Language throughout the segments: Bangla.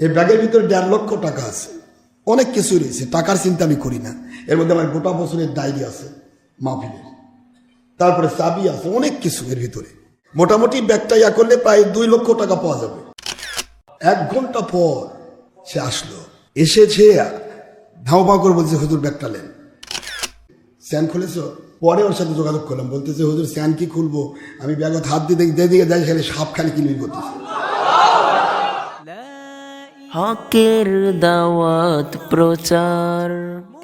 এই ব্যাগের ভিতরে দেড় লক্ষ টাকা আছে। অনেক কিছু রয়েছে। টাকার চিন্তা আমি করি না। এর মধ্যে আমার গোটা বছরের ডায়েরি আছে, মাহফিলের। তারপরে চাবি আছে, অনেক কিছু এর ভিতরে। মোটামুটি ব্যাগটা ইয়া করলে প্রায় দুই লক্ষ টাকা পাওয়া যাবে। এক ঘণ্টা পর সে আসলো। এসেছে ধাও পাও করে বলছে হুজুর ব্যাগটা নেন। স্যান খুলেছ? পরে ওর সাথে যোগাযোগ করলাম। বলতেছে, হুজুর, স্যান কি খুলবো? আমি ব্যাগত হাত দিতে যেদিকে যাই খালি সাপ খালি কিনবি করতেছে। হকের দাওয়াত প্রচার।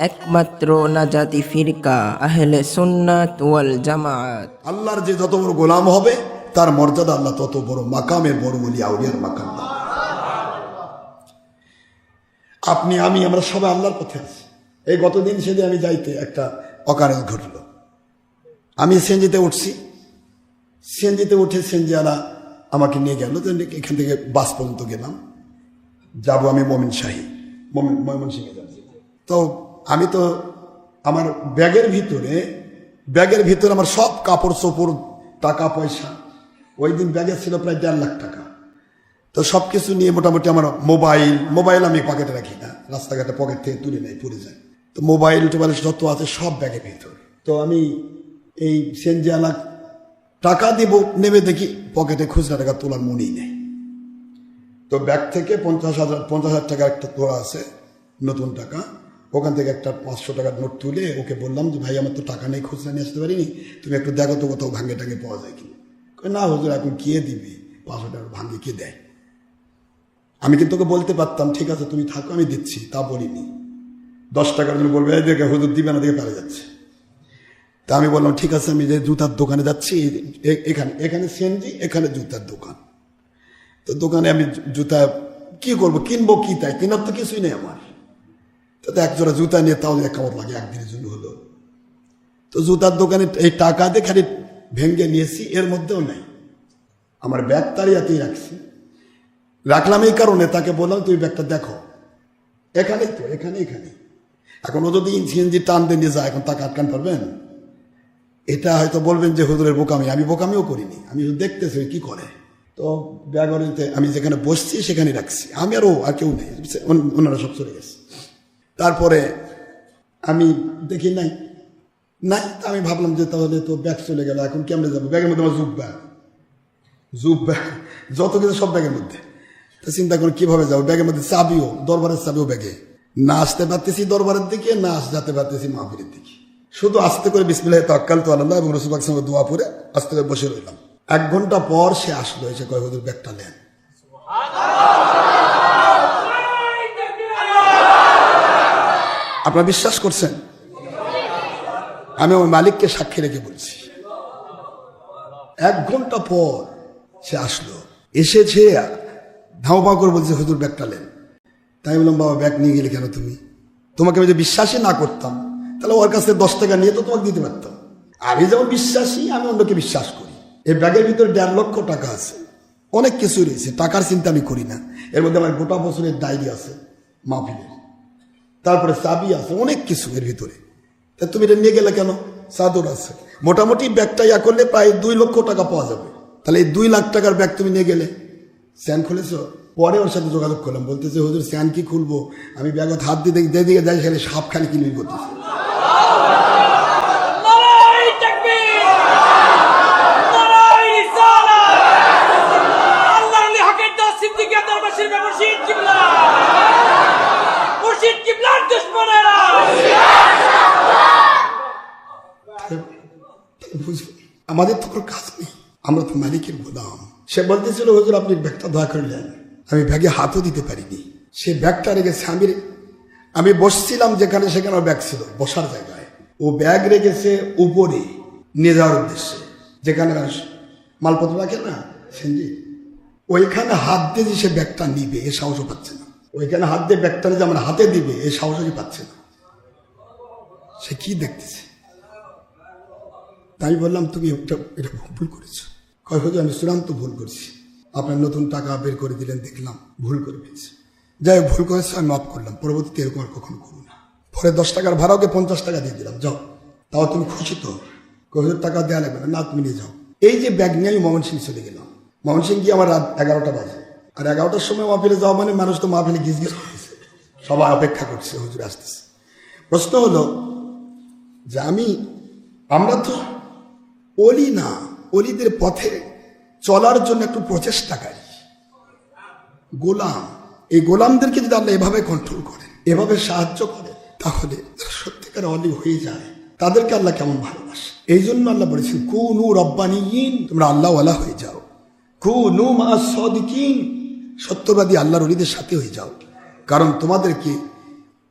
একমাত্র নাজাতি ফিরকা আহলে সুন্নাত ওয়াল জামাত। আল্লাহর যে যত বড় গোলাম হবে তার মর্যাদা আল্লাহ তত বড় মাকামের বড় বলি আউলিয়ার মাকাম আপনি আমি আমরা সবাই আল্লাহর পথে আছি। এই গতদিন সেদিন আমি যাইতে একটা অকারেন্স ঘটলো। আমি সেনজিতে উঠছি। সেনজিতে উঠে সেনজিয়ালা আমাকে নিয়ে গেল তো এখান থেকে বাস পর্যন্ত গেলাম। যাব আমি মমিন শাহী। মমিন সিংহে যাচ্ছি তো আমি তো আমার ব্যাগের ভিতরে ব্যাগের ভিতরে আমার সব কাপড় চোপড়, টাকা পয়সা। ওই দিন ব্যাগে ছিল প্রায় দেড় লাখ টাকা। তো সব কিছু নিয়ে মোটামুটি আমার মোবাইল মোবাইল আমি পকেটে রাখি না। রাস্তাঘাটে পকেট থেকে তুলে নেই পড়ে যায়। তো মোবাইল, টোবাইল যত আছে সব ব্যাগের ভিতরে তো আমি এই সেনজিয়ালা টাকা দিব নেমে দেখি পকেটে খুচরা টাকা তোলার মনেই নেই। তো ব্যাগ থেকে পঞ্চাশ হাজার পঞ্চাশ হাজার টাকা একটা তোলা আছে, নতুন টাকা। ওখান থেকে একটা পাঁচশো টাকার নোট তুলে ওকে বললাম যে, ভাই, আমার তো টাকা নেই, খুচরা নিয়ে আসতে পারিনি। তুমি একটু দেখো তো কোথাও ভাঙ্গে টাঙ্গে পাওয়া যায় কি না হুজুর, এখন কে দিবি? পাঁচশো টাকা ভাঙ্গে কে দেয়? আমি কিন্তু ওকে বলতে পারতাম, ঠিক আছে, তুমি থাকো, আমি দিচ্ছি, তা বলিনি। দশ টাকার জন্য বলবে দেখে হুজুর দিবে না, দেখে পারে যাচ্ছে। তা আমি বললাম, ঠিক আছে, আমি যে জুতার দোকানে যাচ্ছি এখানে এখানে সেনজি এখানে জুতার দোকান। তো দোকানে আমি জুতা কি করব, কিনবো কি তাই? কেনার তো কিছুই নেই আমার। তাতে এক জোড়া জুতা নিয়ে তাও কামড় লাগে, একদিনের জন্য হলো। তো জুতার দোকানে এই টাকা দিয়ে খালি ভেঙ্গে নিয়েছি, এর মধ্যেও নেই। আমার ব্যাগ তাড়িয়াতেই রাখছি। রাখলাম এই কারণে, তাকে বললাম তুই ব্যাগটা দেখো। এখানেই তো, এখানে এখানে। এখন ও যদি সিএনজি টান দিয়ে নিয়ে যায়, এখন তাকে আটকান পারবেন? এটা হয়তো বলবেন যে, হুজুরের বোকামি। আমি বোকামিও করিনি, আমি দেখতেছি কি করে। তো ব্যাগরিতে আমি যেখানে বসছি সেখানে রাখছি। আমি আর ও আর কেউ নেই। ওনারা সব চলে গেছে। তারপরে আমি দেখি নাই। নাই তা আমি ভাবলাম যে তাহলে তো ব্যাগ চলে গেল। এখন কেমনে যাব? ব্যাগের মধ্যে আমার জুব ব্যাগ জুব ব্যাগ যত কিছু সব ব্যাগের মধ্যে। তো চিন্তা করি, কীভাবে যাব? ব্যাগের মধ্যে চাবিও, দরবারের চাবিও ব্যাগে। না আসতে পারতেছি দরবারের দিকে, না যেতে পারতেছি মাহফিলের দিকে। শুধু আস্তে করে বিসমিল্লাহ তাক্কাল তো আল্লাহ এবং রসুল সঙ্গে দোয়া পরে আস্তে করে বসে রইলাম। এক ঘণ্টা পর সে আসলো, এসে কয়, হুজুর, ব্যাগটা নেন। আপনারা বিশ্বাস করছেন? আমি ওই মালিককে সাক্ষী রেখে বলছি। এক ঘণ্টা পর সে আসলো, এসেছে ধাও পাও করে বলছে, হুজুর, ব্যাগটা নেন। তাই বললাম, বাবা, ব্যাগ নিয়ে গেলে কেন তুমি? তোমাকে আমি যে বিশ্বাসই না করতাম, তাহলে ওর কাছ থেকে দশ টাকা নিয়ে তো তোমাকে দিতে পারতাম। আমি যেমন বিশ্বাসী, আমি অন্যকে বিশ্বাস করি। এই ব্যাগের ভিতরে দেড় লক্ষ টাকা আছে। অনেক কিছু রয়েছে, টাকার চিন্তা আমি করি না। এর মধ্যে আমার গোটা বছরের ডায়েরি আছে, মাহফিলের। তারপরে চাবি আছে, অনেক কিছু এর ভিতরে। তা তুমি এটা নিয়ে গেলে কেন? চাদর আছে। মোটামুটি ব্যাগটা ইয়া করলে প্রায় দুই লক্ষ টাকা পাওয়া যাবে। তাহলে এই দুই লাখ টাকার ব্যাগ তুমি নিয়ে গেলে। স্যান খুলেছো? পরে ওর সাথে যোগাযোগ করলাম। বলতেছে, হুজুর, স্যান কি খুলবো? আমি ব্যাগত হাত দিতে যেদিকে যাই খালি সাপ খালি কিনবি করতেছে। বুঝবে আমাদের তো কোনো কাজ নেই। আমরা তো মালিকের গোদাম। সে বলতেছিল, হুজুর, আপনি ব্যাগটা দয়া করে নেন। আমি ব্যাগে হাতও দিতে পারিনি। সে ব্যাগটা রেখেছে আমি আমি বসছিলাম যেখানে সেখানে ব্যাগ ছিল, বসার জায়গায়। ও ব্যাগ রেখেছে উপরে নিয়ে যাওয়ার উদ্দেশ্যে, যেখানে মালপত্র রাখে না, সেনজি, ওইখানে হাত দিয়ে যে সে ব্যাগটা নিবে, এ সাহসও পাচ্ছে না। ওইখানে হাত দিয়ে ব্যাগটা যে আমার হাতে দিবে, এ সাহসই পাচ্ছে না। সে কি দেখতেছে? তাই বললাম তুমি এটা এটা ভুল করেছ। কয় হুজুর আমি চূড়ান্ত ভুল করছি। আপনার নতুন টাকা বের করে দিলেন দেখলাম ভুল করে ফেলছি। যাই হোক, ভুল করেছে আমি মাফ করলাম। পরবর্তীতে এরকম আর কখনো করব না। পরে দশ টাকার ভাড়াওকে পঞ্চাশ টাকা দিয়ে দিলাম যাও। তাও তুমি খুশি তো? হুজুর টাকা দেওয়া লাগবে না। না তুমি নিয়ে যাও। এই যে ব্যাগ নিয়ে আমি ময়মন সিং চলে গেলাম। ময়মন সিং গিয়ে আমার রাত এগারোটা বাজে। আর এগারোটার সময় মাহফিলে যাওয়া মানে মানুষ তো মাহফিলে গিজ গিজ করতেছে। সবাই অপেক্ষা করছে হুজুর আসতেছে। প্রশ্ন হলো যে আমি আমরা তো অলি না, অলিদের পথে চলার জন্য একটু প্রচেষ্টাকারী। গোলাম, এই গোলামদেরকে যদি আল্লাহ এভাবে কন্ট্রোল করেন এভাবে সাহায্য করেন তাহলে সত্যিকার অলি হয়ে যায়। তাদেরকে আল্লাহ কেমন ভালোবাসে? এই জন্য আল্লাহ বলেছেন কু নু রব্বানিয়িন তোমরা আল্লাহ ওয়ালা হয়ে যাও। কু নু মা সদিকিন, সত্যবাদী আল্লাহর অলিদের সাথে হয়ে যাও। কারণ তোমাদেরকে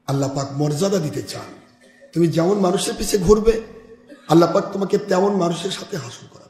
আল্লাহ পাক মর্যাদা দিতে চান। তুমি যেমন মানুষের পিছে ঘুরবে আল্লাহ পাক তোমাকে তেমন মানুষের সাথে হাসল করে